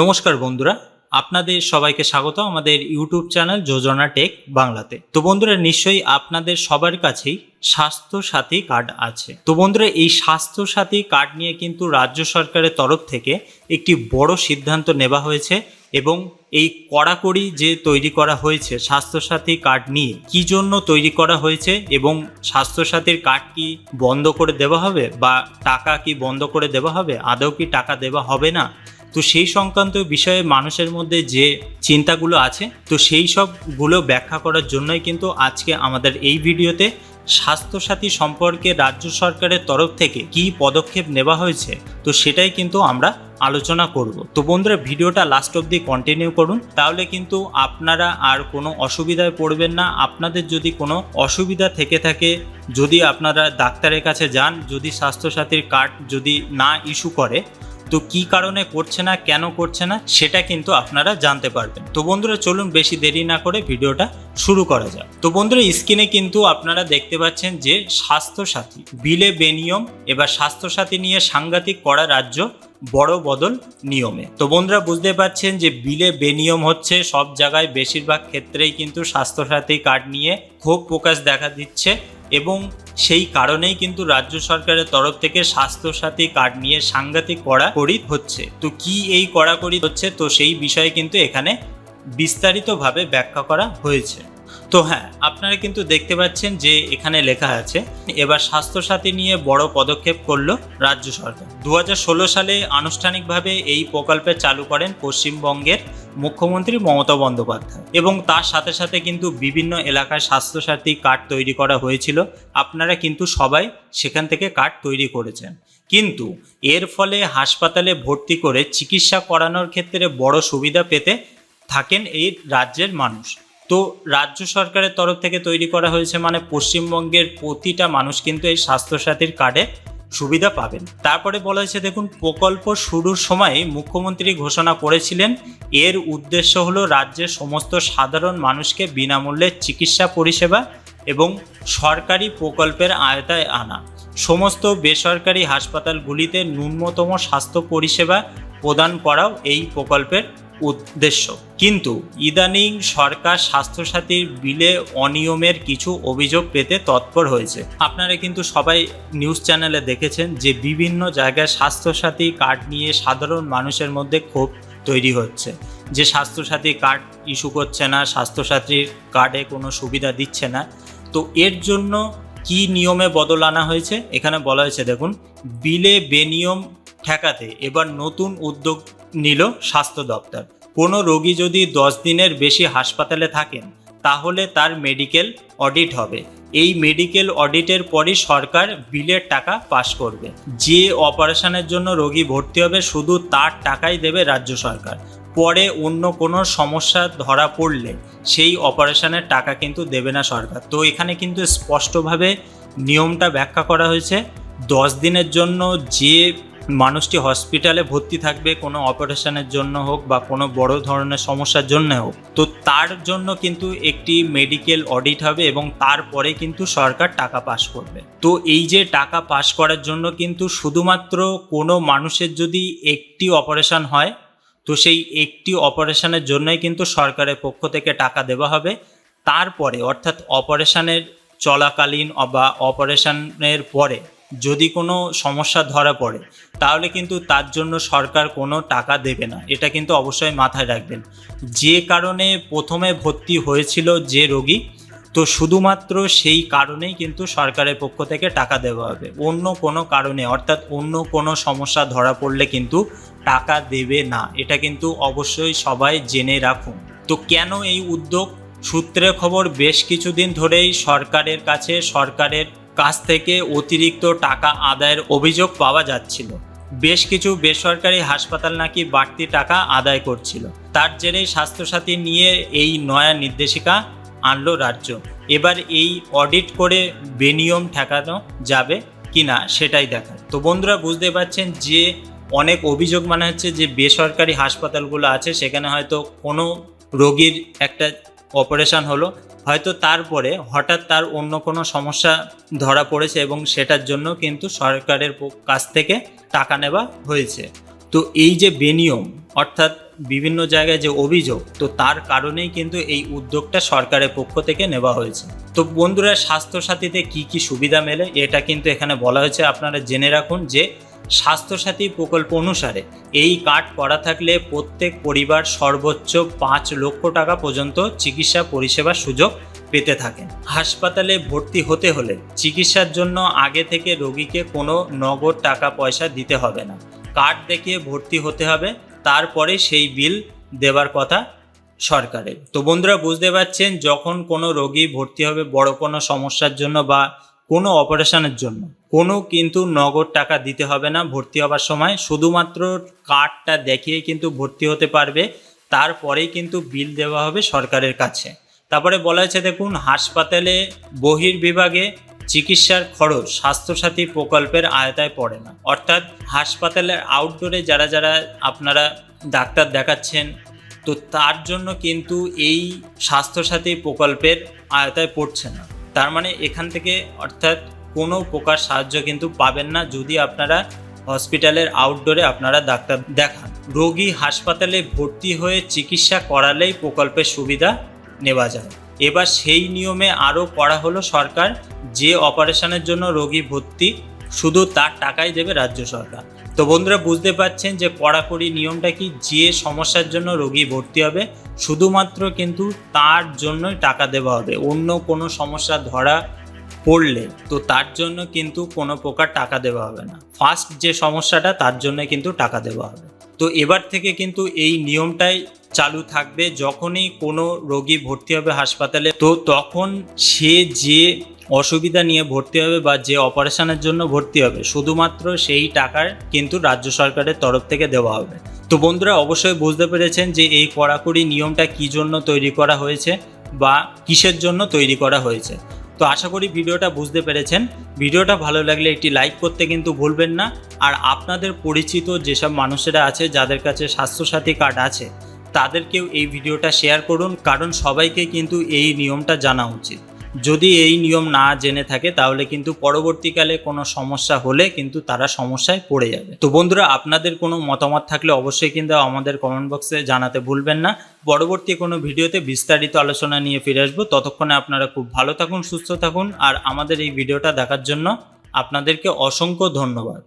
নমস্কার বন্ধুরা, আপনাদের সবাইকে স্বাগত আমাদের ইউটিউব চ্যানেল যোজনা টেক বাংলাতে। তো বন্ধুরা, নিশ্চয়ই আপনাদের সবার কাছেই স্বাস্থ্য সাথী কার্ড আছে। তো বন্ধুরা, এই স্বাস্থ্য সাথী কার্ড নিয়ে কিন্তু রাজ্য সরকারের তরফ থেকে একটি বড় সিদ্ধান্ত নেওয়া হয়েছে এবং এই কড়াকড়ি যে তৈরি করা হয়েছে স্বাস্থ্যসাথী কার্ড নিয়ে, কি জন্য তৈরি করা হয়েছে এবং স্বাস্থ্যসাথীর কার্ড কি বন্ধ করে দেওয়া হবে বা টাকা কি বন্ধ করে দেওয়া হবে? আদৌ কি টাকা দেওয়া হবে না? তো সেই সংক্রান্ত বিষয়ে মানুষের মধ্যে যে চিন্তাগুলো আছে, তো সেই সবগুলো ব্যাখ্যা করার জন্যই কিন্তু আজকে আমাদের এই ভিডিওতে স্বাস্থ্যসাথী সম্পর্কে রাজ্য সরকারের তরফ থেকে কি পদক্ষেপ নেওয়া হয়েছে, তো সেটাই কিন্তু আমরা আলোচনা করব। তো বন্ধুরা, ভিডিওটা লাস্ট অবধি কন্টিনিউ করুন, তাহলে কিন্তু আপনারা আর কোনো অসুবিধায় পড়বেন না। আপনাদের যদি কোনো অসুবিধা থেকে থাকে, যদি আপনারা ডাক্তারের কাছে যান, যদি স্বাস্থ্যসাথীর কার্ড যদি না ইস্যু করে তো কি কারণে করছে না, কেন করছে না, সেটা কিন্তু আপনারা জানতে পারবেন। তো বন্ধুরা, চলুন বেশি দেরি না করে ভিডিওটা শুরু করা যাক। তো বন্ধুরা, স্ক্রিনে কিন্তু আপনারা দেখতে পাচ্ছেন যে স্বাস্থ্যসাথী, বিলে বেনিয়ম, এবার স্বাস্থ্যসাথী নিয়ে সাংঘাতিক করা রাজ্য বড় বদল নিয়মে। তো বন্ধুরা বুঝতে পারছেন যে বিলে বেনিয়ম হচ্ছে সব জায়গায় বেশিরভাগ ক্ষেত্রেই কিন্তু স্বাস্থ্যসাথী কার্ড নিয়ে ক্ষোভ প্রকাশ দেখা দিচ্ছে এবং সেই কারণেই কিন্তু রাজ্য সরকারের তরফ থেকে স্বাস্থ্যসাথী কার্ড নিয়ে সাংঘাতিক কড়াকড়ি হচ্ছে। তো কি এই কড়াকড়ি হচ্ছে? তো সেই বিষয়ে কিন্তু এখানে বিস্তারিতভাবে ব্যাখ্যা করা হয়েছে। তো হ্যাঁ আপনারা কিন্তু দেখতে পাচ্ছেন যে এখানে লেখা আছে, এবার স্বাস্থ্যসাথী নিয়ে বড় পদক্ষেপ করল রাজ্য সরকার। দু হাজার ষোলো সালে আনুষ্ঠানিকভাবে এই প্রকল্পে চালু করেন পশ্চিমবঙ্গের মুখ্যমন্ত্রী মমতা বন্দ্যোপাধ্যায় এবং তার সাথে সাথে কিন্তু বিভিন্ন এলাকায় স্বাস্থ্যসাথী কার্ড তৈরি করা হয়েছিল। আপনারা কিন্তু সবাই সেখান থেকে কার্ড তৈরি করেছেন। কিন্তু এর ফলে হাসপাতালে ভর্তি করে চিকিৎসা করানোর ক্ষেত্রে বড় সুবিধা পেতে থাকেন এই রাজ্যের মানুষ। তো রাজ্য সরকারের তরফ থেকে তৈরি করা হয়েছে মানে পশ্চিমবঙ্গের প্রতিটা মানুষ কিন্তু এই স্বাস্থ্যসাথীর কার্ডে সুবিধা পাবেন। তারপরে বলা হয়েছে, দেখুন, প্রকল্প শুরুর সময় মুখ্যমন্ত্রী ঘোষণা করেছিলেন, এর উদ্দেশ্য হলো রাজ্যের সমস্ত সাধারণ মানুষকে বিনামূল্যে চিকিৎসা পরিষেবা এবং সরকারি প্রকল্পের আয়তায় আনা। সমস্ত বেসরকারি হাসপাতালগুলিতে ন্যূনতম স্বাস্থ্য পরিষেবা প্রদান করাও এই প্রকল্পের উদ্দেশ্য। কিন্তু ইদানিং সরকার স্বাস্থ্যসাথীর বিলে অনিয়মের কিছু অভিযোগ পেতে তৎপর হয়েছে। আপনারা কিন্তু সবাই নিউজ চ্যানেলে দেখেছেন যে বিভিন্ন জায়গায় স্বাস্থ্যসাথী কার্ড নিয়ে সাধারণ মানুষের মধ্যে ক্ষোভ তৈরি হচ্ছে। যে স্বাস্থ্যসাথী কার্ড ইস্যু করছে না স্বাস্থ্যসাথীর কার্ডে কোনো সুবিধা দিচ্ছে না। তো এর জন্য কি নিয়মে বদল আনা হয়েছে? এখানে বলা হয়েছে, দেখুন, বিলে বেনিয়ম ঠেকাতে এবার নতুন উদ্যোগ নিল স্বাস্থ্য দপ্তর। কোনো রোগী যদি দশ দিনের বেশি হাসপাতালে থাকেন, তাহলে তার মেডিকেল অডিট হবে। এই মেডিকেল অডিটের পরই সরকার বিলের টাকা পাস করবে। যে অপারেশনের জন্য রোগী ভর্তি হবে, শুধু তার টাকাই দেবে রাজ্য সরকার। পরে অন্য কোনো সমস্যা ধরা পড়লে সেই অপারেশনের টাকা কিন্তু দেবে না সরকার। তো এখানে কিন্তু স্পষ্টভাবে নিয়মটা ব্যাখ্যা করা হয়েছে। দশ দিনের জন্য যে মানুষটি হসপিটালে ভর্তি থাকবে, কোনো অপারেশনের জন্য হোক বা কোনো বড় ধরনের সমস্যার জন্য হোক। তো তার জন্য কিন্তু একটি মেডিকেল অডিট হবে এবং তারপরে কিন্তু সরকার টাকা পাস করবে। তো এই যে টাকা পাস করার জন্য কিন্তু শুধুমাত্র কোনো মানুষের যদি একটি অপারেশন হয়, তো সেই একটি অপারেশনের জন্যই কিন্তু সরকারের পক্ষ থেকে টাকা দেওয়া হবে। তারপরে অর্থাৎ অপারেশনের চলাকালীন বা অপারেশনের পরে যদি কোনো সমস্যা ধরা পড়ে, তাহলে কিন্তু তার জন্য সরকার কোনো টাকা দেবে না। এটা কিন্তু অবশ্যই মাথায় রাখবেন। যে কারণে প্রথমে ভর্তি হয়েছিল যে রোগী, তো শুধুমাত্র সেই কারণেই কিন্তু সরকারের পক্ষ থেকে টাকা দেওয়া হবে। অন্য কোনো কারণে, অর্থাৎ অন্য কোনো সমস্যা ধরা পড়লে কিন্তু টাকা দেবে না। এটা কিন্তু অবশ্যই সবাই জেনে রাখুন। তো কেন এই উদ্যোগ? সূত্রে খবর বেশ কিছুদিন ধরেই সরকারের কাছে, সরকারের কাছ থেকে অতিরিক্ত টাকা আদায়ের অভিযোগ পাওয়া যাচ্ছিল। বেশ কিছু বেসরকারি হাসপাতাল নাকি বাড়তি টাকা আদায় করছিল। তার জেরেই স্বাস্থ্যসাথী নিয়ে এই নয়া নির্দেশিকা আনলো রাজ্য। এবার এই অডিট করে বেনিয়ম ঠেকানো যাবে কিনা সেটাই দেখার। তো বন্ধুরা, বুঝতে পারছেন যে অনেক অভিযোগ মানে হচ্ছে যে বেসরকারি হাসপাতালগুলো আছে, সেখানে হয়তো কোনো রোগীর একটা অপারেশন হলো, হয়তো তারপরে হঠাৎ তার অন্য কোনো সমস্যা ধরা পড়েছে এবং সেটার জন্য কিন্তু সরকারের কাছ থেকে টাকা নেওয়া হয়েছে। তো এই যে বেনিয়ম অর্থাৎ বিভিন্ন জায়গায় যে অভিযোগ, তো তার কারণেই কিন্তু এই উদ্যোগটা সরকারের পক্ষ থেকে নেওয়া হয়েছে। তো বন্ধুরা, স্বাস্থ্যসাথীতে কি কি সুবিধা মেলে, এটা কিন্তু এখানে বলা হয়েছে। আপনারা জেনে রাখুন যে স্বাস্থ্যসাথী প্রকল্প অনুসারে এই কার্ড করা থাকলে প্রত্যেক পরিবার সর্বোচ্চ পাঁচ লক্ষ টাকা পর্যন্ত চিকিৎসা পরিষেবার সুযোগ পেতে থাকেন। হাসপাতালে ভর্তি হতে হলে চিকিৎসার জন্য আগে থেকে রোগীকে কোনো নগদ টাকা পয়সা দিতে হবে না। কার্ড দেখিয়ে ভর্তি হতে হবে, তারপরে সেই বিল দেবার কথা সরকারের। তো বন্ধুরা, বুঝতে পারছেন, যখন কোনো রোগী ভর্তি হবে বড় কোনো সমস্যার জন্য বা কোনো অপারেশনের জন্য কোনো কিন্তু নগদ টাকা দিতে হবে না, ভর্তি হবার সময়। শুধুমাত্র কার্ডটা দেখিয়ে কিন্তু ভর্তি হতে পারবে, তারপরেই কিন্তু বিল দেওয়া হবে সরকারের কাছে। তারপরে বলা হয়েছে, দেখুন, হাসপাতালে বহির্বিভাগে চিকিৎসার খরচ স্বাস্থ্যসাথী প্রকল্পের আয়তায় পড়ে না। অর্থাৎ হাসপাতালের আউটডোরে যারা যারা আপনারা ডাক্তার দেখাচ্ছেন, তো তার জন্য কিন্তু এই স্বাস্থ্যসাথী প্রকল্পের আয়তায় পড়ছে না। তার মানে এখান থেকে অর্থাৎ কোনো প্রকার সাহায্য কিন্তু পাবেন না যদি আপনারা হসপিটালের আউটডোরে আপনারা ডাক্তার দেখান। রোগী হাসপাতালে ভর্তি হয়ে চিকিৎসা করালেই প্রকল্পের সুবিধা নেওয়া যায়। এবার সেই নিয়মে আরও করা হলো সরকার, যে অপারেশনের জন্য রোগী ভর্তি শুধু তার টাকাই দেবে রাজ্য সরকার। তো বন্ধুরা, বুঝতে পারছেন যে কড়াকড়ি নিয়মটা কি? যে সমস্যার জন্য রোগী ভর্তি হবে, শুধুমাত্র কিন্তু তার জন্যই টাকা দেওয়া হবে। অন্য কোনো সমস্যা ধরা পড়লে, তো তার জন্য কিন্তু কোনো প্রকার টাকা দেওয়া হবে না। ফার্স্ট যে সমস্যাটা, তার জন্য কিন্তু টাকা দেওয়া হবে। তো এবার থেকে কিন্তু এই নিয়মটাই চালু থাকবে। যখনই কোনো রোগী ভর্তি হবে হাসপাতালে, তো তখন সে যে অসুবিধা নিয়ে ভর্তি হবে বা যে অপারেশনের জন্য ভর্তি হবে, শুধুমাত্র সেই টাকার কিন্তু রাজ্য সরকারের তরফ থেকে দেওয়া হবে। তো বন্ধুরা, অবশ্যই বুঝতে পেরেছেন যে এই কড়াকড়ি নিয়মটা কী জন্য তৈরি করা হয়েছে বা কিসের জন্য তৈরি করা হয়েছে। তো আশা করি ভিডিওটা বুঝতে পেরেছেন। ভিডিওটা ভালো লাগলে একটি লাইক করতে কিন্তু ভুলবেন না। আর আপনাদের পরিচিত যেসব মানুষেরা আছে, যাদের কাছে স্বাস্থ্যসাথী কার্ড আছে, তাদেরকেও এই ভিডিওটা শেয়ার করুন। কারণ সবাইকে কিন্তু এই নিয়মটা জানা উচিত। যদি এই নিয়ম না জেনে থাকে, তাহলে কিন্তু পরবর্তীকালে কোনো সমস্যা হলে কিন্তু তারা সমস্যায় পড়ে যাবে। তো বন্ধুরা, আপনাদের কোনো মতামত থাকলে অবশ্যই কিন্তু আমাদের কমেন্ট বক্সে জানাতে ভুলবেন না। পরবর্তী কোনো ভিডিওতে বিস্তারিত আলোচনা নিয়ে ফিরে আসব। ততক্ষণে আপনারা খুব ভালো থাকুন, সুস্থ থাকুন, আর আমাদের এই ভিডিওটা দেখার জন্য আপনাদেরকে অসংখ্য ধন্যবাদ।